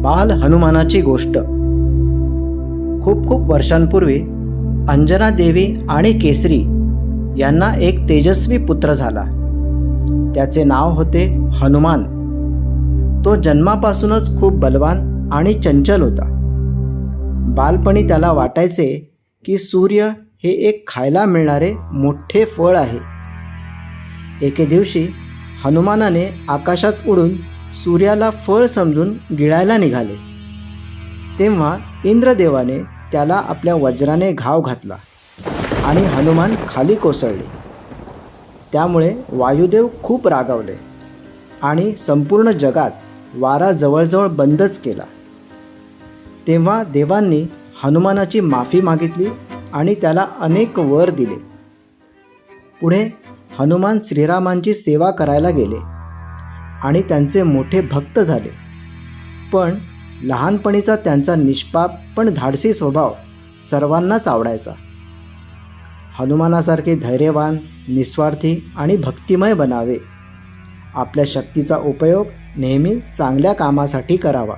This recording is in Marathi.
बाल हनुमानाची गोष्ट. खूप खूप वर्षांपूर्वी अंजना देवी आणि केसरी यांना एक तेजस्वी पुत्र झाला. त्याचे नाव होते हनुमान. तो जन्मापासूनच खूप बलवान आणि चंचल होता. बालपणी त्याला वाटायचे की सूर्य हे एक खायला मिळणारे मोठे फळ आहे. एके दिवशी हनुमानाने आकाशात उडून सूर्याला फळ समजून गिळायला निघाले. तेव्हा इंद्रदेवाने त्याला आपल्या वज्राने घाव घातला आणि हनुमान खाली कोसळले. त्यामुळे वायुदेव खूप रागावले आणि संपूर्ण जगात वारा जवळजवळ बंदच केला. तेव्हा देवांनी हनुमानाची माफी मागितली आणि त्याला अनेक वर दिले. पुढे हनुमान श्रीरामांची सेवा करायला गेले. आणि त्यांचे मोठे भक्त झाले. पण लहानपणीचा त्यांचा निष्पाप पण धाडसी स्वभाव सर्वांनाच आवडायचा. हनुमानासारखे धैर्यवान निस्वार्थी आणि भक्तिमय बनावे. आपल्या शक्तीचा उपयोग नेहमी चांगल्या कामासाठी करावा.